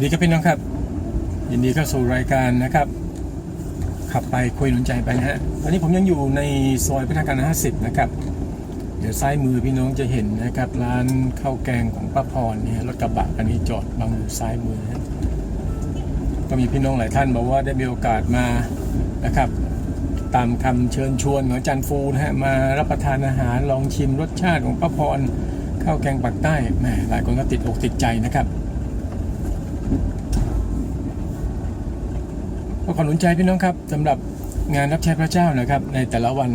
สวัสดีครับพี่น้องครับ ยินดีเข้าสู่รายการนะครับ ขับไปคุยหนุนใจไปนะฮะตอนนี้ผมยังอยู่ในซอยพิธาการ 50 นะครับ เดี๋ยวซ้ายมือพี่น้องจะเห็นนะครับ ร้านข้าวแกงของป้าพรเนี่ยรถกระบะคันนี้จอดบังอยู่ซ้ายมือนะก็มีพี่น้องหลายท่านบอกว่าได้มีโอกาสมานะครับ ตามคำเชิญชวนของอาจารย์ฟูนะฮะมารับประทานอาหารลองชิมรสชาติของป้าพรข้าวแกงปักใต้แหมหลายคนก็ติดอกติดใจนะครับ ก็ขอหนุนใจพี่น้องครับสำหรับงานรับใช้พระเจ้านะครับ ในแต่ละวัน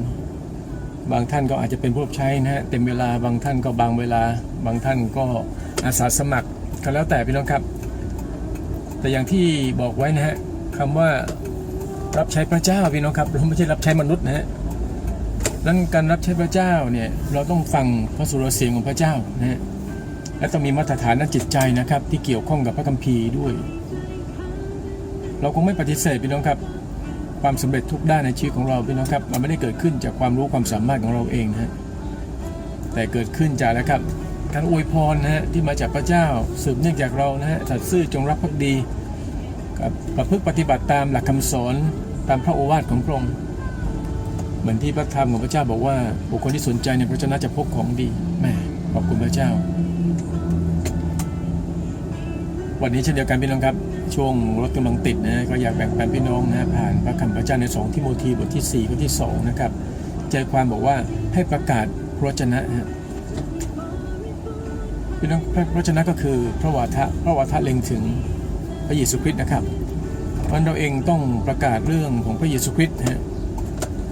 บางท่านก็อาจจะเป็นผู้รับใช้นะฮะเต็มเวลาบางท่านก็บางเวลา บางท่านก็อาสาสมัครก็แล้วแต่พี่น้องครับ แต่อย่างที่บอกไว้นะฮะคำว่ารับใช้พระเจ้าพี่น้องครับเราไม่ใช่รับใช้มนุษย์นะฮะนั้นการรับใช้พระเจ้าเนี่ยเราต้องฟังพระสุรเสียงของพระเจ้านะฮะและต้องมีมาตรฐานด้านจิตใจนะครับ ที่เกี่ยวข้องกับพระคัมภีร์ด้วย เราคงไม่ปฏิเสธพี่น้องครับ ความสำเร็จทุกด้านในชีวิตของเราพี่น้องครับ มันไม่ได้เกิดขึ้นจากความรู้ความสามารถของเราเองนะฮะแต่เกิดขึ้นจากนะครับการอวยพรนะฮะที่มาจากพระเจ้าสืบเนื่องจากเรานะฮะสัตย์ซื่อจงรักภักดีกับประพฤติปฏิบัติตามหลักคำสอนตามพระโอวาทของพระองค์เหมือนที่พระธรรมของพระเจ้าบอกว่าบุคคลที่สนใจในพระเจ้าจะพบของดีแม่ขอบคุณพระเจ้า วันนี้เช่นเดียวกันพี่น้องครับช่วงรถกำลังติดนะก็อยากแบ่งปันพี่น้องนะผ่านพระคำพระเจ้าใน2ทิโมธีบทที่4ข้อที่2นะครับใจความบอกว่าให้ประกาศพระวจนะพี่น้องพระวจนะก็คือพระวาทะพระวาทะเล็งถึงพระเยซูคริสต์นะครับเพราะเราเองต้องประกาศเรื่องของพระเยซูคริสต์นะฮะ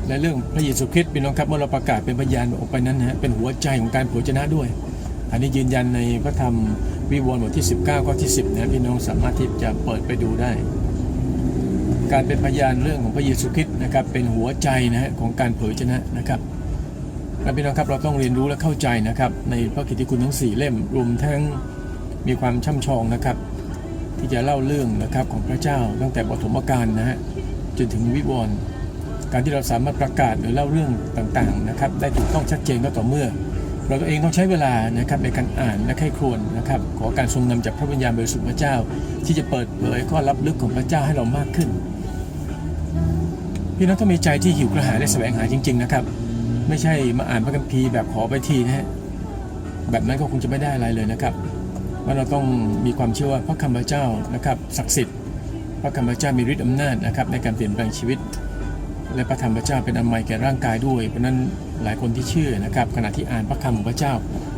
และเรื่องพระเยซูคริสต์พี่น้องครับเมื่อเราประกาศเป็นพยานออกไปนั้นฮะเป็นหัวใจของการเผยพระวจนะด้วย อันนี้ยืนยันในพระธรรมวิวรณ์บทที่ 19ข้อที่ 10นะพี่น้องสามารถที่จะเปิดไปดูได้ การเป็นพยานเรื่องของพระเยซูคริสต์นะครับเป็นหัวใจนะฮะของการเผยชนะนะครับและพี่น้องครับเราต้องเรียนรู้และเข้าใจนะครับในพระกิตติคุณทั้ง 4 เล่มรวมทั้งมีความช่ำชองนะครับ ที่จะเล่าเรื่องนะครับของพระเจ้าตั้งแต่ปฐมกาลนะฮะจนถึงวิวรณ์การที่เราสามารถประกาศหรือเล่าเรื่องต่างๆนะครับได้ถูกต้องชัดเจนก็ต่อเมื่อ เราตัวเองต้องใช้เวลานะครับในการอ่านและไข้ครวนนะครับ ขอการทรงนำจากพระวิญญาณบริสุทธิ์พระเจ้า ที่จะเปิดเผยข้อลับลึกของพระเจ้าให้เรามากขึ้น พี่น้องต้องมีใจที่หิวกระหายและแสวงหาจริง ๆนะครับ ไม่ใช่มาอ่านพระคัมภีร์แบบขอไปทีนะฮะแบบนั้นก็คงจะไม่ได้อะไรเลยนะครับว่าเราต้องมีความเชื่อว่าพระคำพระเจ้านะครับศักดิ์สิทธิ์พระคำพระเจ้ามีฤทธิ์อำนาจนะครับในการเปลี่ยนแปลงชีวิต และพระธรรมพระเจ้าเป็นอมัยแก่ร่างกายด้วย เพราะนั้นหลายคนที่เชื่อนะครับ ขณะที่อ่านพระคำของพระเจ้า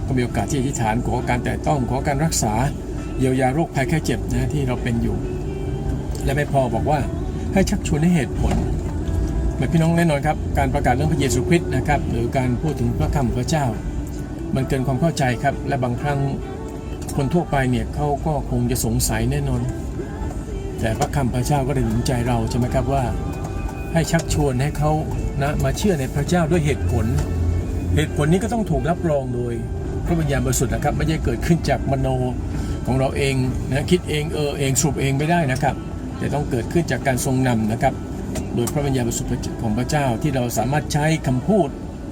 ก็มีโอกาสที่อธิษฐานขอการแต่ต้องขอการรักษาเยียวยาโรคภัยแค่เจ็บนะที่เราเป็นอยู่ และไม่พอบอกว่าให้ชักชวนให้เหตุผลเหมือนพี่น้องแน่นอนครับการประกาศเรื่องพระเยซูคริสต์นะครับหรือการพูดถึงพระคำของพระเจ้า มันเกินความเข้าใจครับ และบางครั้งคนทั่วไปเนี่ยเขาก็คงจะสงสัยแน่นอน แต่พระคำพระเจ้าก็ได้หนุนใจเราใช่ไหมครับว่า ให้ชักชวนให้เขานะมาเชื่อในพระเจ้าด้วยเหตุผล เหตุผลนี้ก็ต้องถูกรับรองโดยพระวิญญาณบริสุทธิ์นะครับ ไม่ใช่เกิดขึ้นจากมโนของเราเองนะคิดเองเออเองสรุปเองไม่ได้นะครับ แต่ต้องเกิดขึ้นจากการทรงนำนะครับ โดยพระวิญญาณบริสุทธิ์ของพระเจ้าที่เราสามารถใช้คำพูด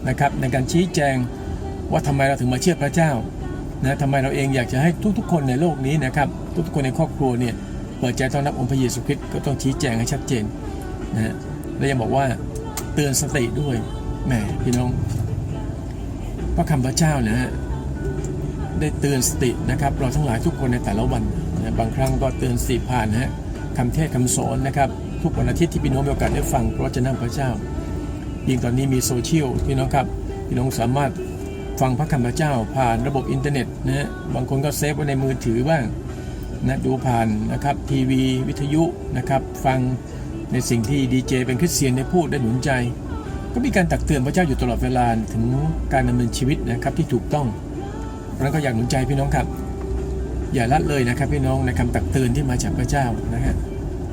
นะครับ ในการชี้แจงว่าทำไมเราถึงมาเชื่อพระเจ้านะทำไมเราเองอยากจะให้ทุกๆ คนในโลกนี้นะครับ ทุกๆคนในครอบครัวเนี่ยเปิดใจต้อนรับองค์พระเยซูคริสต์ก็ต้องชี้แจงให้ชัดเจนนะ และยังบอกว่าเตือนสติด้วยแหมพี่น้องพระคำพระเจ้านะฮะได้เตือนสตินะครับ เราทั้งหลายทุกคนในแต่ละวันนะบางครั้งก็เตือนสติผ่านนะฮะคำเทศคำสอนนะครับ ทุกวันอาทิตย์ที่พี่น้องมีโอกาสได้ฟังพระวจนะพระเจ้า ยิ่งตอนนี้มีโซเชียลพี่น้องครับพี่น้องสามารถฟังพระคำพระเจ้า ผ่านระบบอินเทอร์เน็ตนะฮะบางคนก็เซฟไว้ในมือถือบ้างนะดูผ่านนะครับทีวีวิทยุนะครับ ฟัง ในสิ่งที่ดีเจเป็นคริสเตียนได้พูดได้หนุนใจ ก็มีการตักเตือนพระเจ้าอยู่ตลอดเวลาถึงการดำเนินชีวิตนะครับที่ถูกต้องเพราะนั้นก็อยากหนุนใจพี่น้องครับ อย่าละเลยนะครับพี่น้องในคำตักเตือนที่มาจากพระเจ้านะฮะ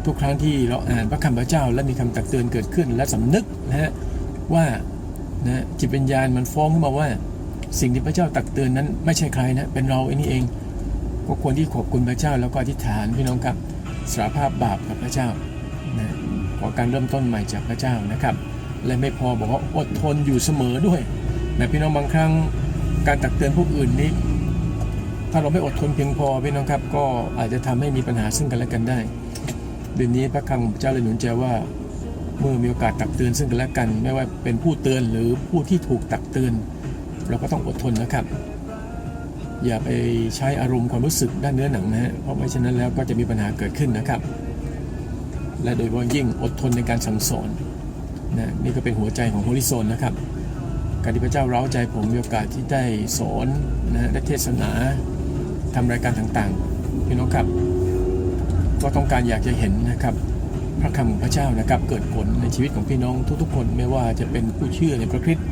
ทุกครั้งที่เราอ่านพระคำพระเจ้า และมีคำตักเตือนเกิดขึ้น และสำนึกนะฮะว่านะจิตวิญญาณมันฟ้องขึ้นมาว่า สิ่งที่พระเจ้าตักเตือนนั้นไม่ใช่ใครนะเป็นเราเองนี่เองก็ควรที่ขอบคุณพระเจ้าแล้วก็อธิษฐานพี่น้องครับสารภาพบาปกับพระเจ้า ขอการเริ่มต้นใหม่จากพระเจ้านะครับ และไม่พอบอกว่าอดทนอยู่เสมอด้วยนะพี่น้องบางครั้งการตักเตือนผู้อื่นนี้ ถ้าเราไม่อดทนเพียงพอพี่น้องครับก็อาจจะทำให้มีปัญหาซึ่งกันและกันได้เดือนนี้พระคำของเจ้าเลยหนุนใจว่าเมื่อมีโอกาสตักเตือนซึ่งกันและกัน ไม่ว่าเป็นผู้เตือนหรือผู้ที่ถูกตักเตือน เราก็ต้องอดทนนะครับ อย่าไปใช้อารมณ์ความรู้สึกด้านเนื้อหนังนะฮะเพราะไม่เช่นนั้นแล้วก็จะมีปัญหาเกิดขึ้นนะครับ และโดยเฉพาะยิ่งอดทนในการสั่งสอนนะนี่ก็เป็นหัวใจของโฮลิโซนนะครับ การที่พระเจ้าเร้าใจผมมีโอกาสที่ได้สอนนะได้เทศนาทำรายการต่างๆพี่น้องครับ ก็ต้องการอยากจะเห็นนะครับพระคำของพระเจ้านะครับเกิดผลในชีวิตของพี่น้องทุกๆ คนไม่ว่าจะเป็นผู้เชื่อในพระคริสต์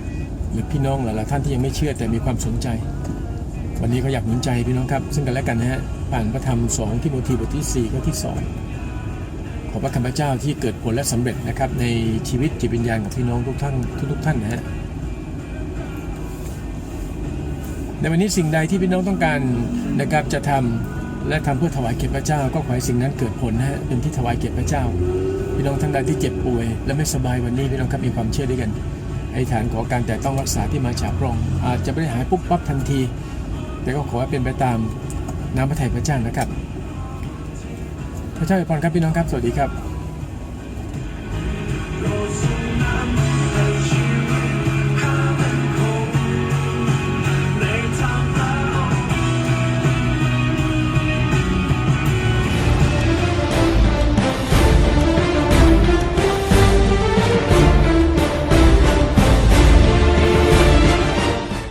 หรือพี่น้องหลายๆท่านที่ยังไม่เชื่อแต่มีความสนใจ วันนี้ก็อยากหนุนใจพี่น้องครับ ซึ่งกันและกันนะฮะผ่านพระธรรม2ทิโมธีบทที่4ข้อที่ 2 ขอพระคำพระเจ้าที่เกิดผลและสำเร็จนะครับในชีวิตจิตวิญญาณของพี่น้องทุกท่านทุกๆท่านนะฮะในวันนี้สิ่งใดที่พี่น้องต้องการนะครับจะทำและทำเพื่อถวายเกียรติพระเจ้า ก็ขอให้สิ่งนั้นเกิดผลนะฮะเป็นที่ถวายเกียรติพระเจ้า พี่น้องทั้งใดที่เจ็บป่วย และไม่สบายวันนี้พี่น้องครับมีความเชื่อด้วยกันไอ้ฐานขอการแต่ต้องรักษาที่มาจากพระองค์อาจจะไม่ได้หายปุ๊บปั๊บทันที แต่ก็ขอให้เป็นไปตามน้ำพระทัยพระเจ้านะครับ พระเจ้าอวยพรครับพี่น้องครับ สวัสดีครับ